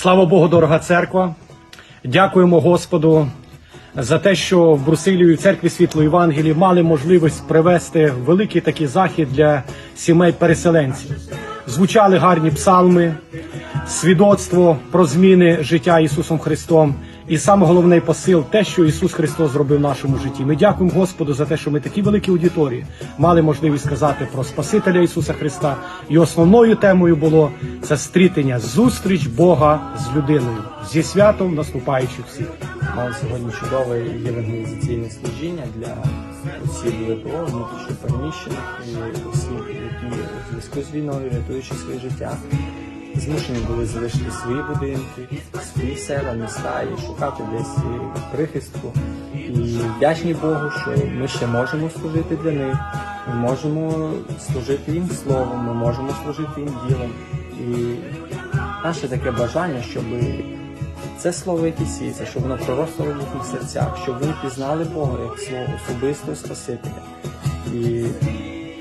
Слава Богу, дорога церква. Дякуємо Господу за те, що в Брусилію церкві Світло Євангелії мали можливість привести великий такий захід для сімей переселенців. Звучали гарні псалми, свідоцтво про зміни життя Ісусом Христом. І саме головний посил те, що Ісус Христос зробив в нашому житті. Ми дякуємо Господу за те, що ми такі великі аудиторії мали можливість сказати про Спасителя Ісуса Христа. І основною темою було це стрітення, зустріч Бога з людиною зі святом наступаючих всіх. Мали сьогодні чудове євангелізаційне служіння для осіб ВПО, внутрішньо переміщених і осіб, які у зв'язку з війною, рятуючи своє життя, змушені були залишити свої будинки, свої села, міста і шукати десь прихистку. І вдячні Богу, що ми ще можемо служити для них. Ми можемо служити їм словом, ми можемо служити їм ділом. І наше таке бажання, щоб це слово, яке сіється, щоб воно проросло в їхніх серцях, щоб вони пізнали Бога як свого особистого Спасителя. І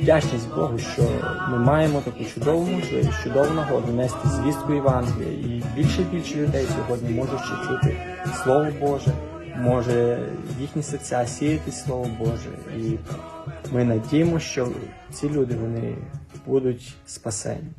вдячність Богу, що ми маємо таку чудову можливість, чудову нагоду нести звістку Євангелія. І більше і більше людей сьогодні можуть ще чути Слово Боже, може їхні серця сіяти Слово Боже. І ми надіємося, що ці люди вони будуть спасені.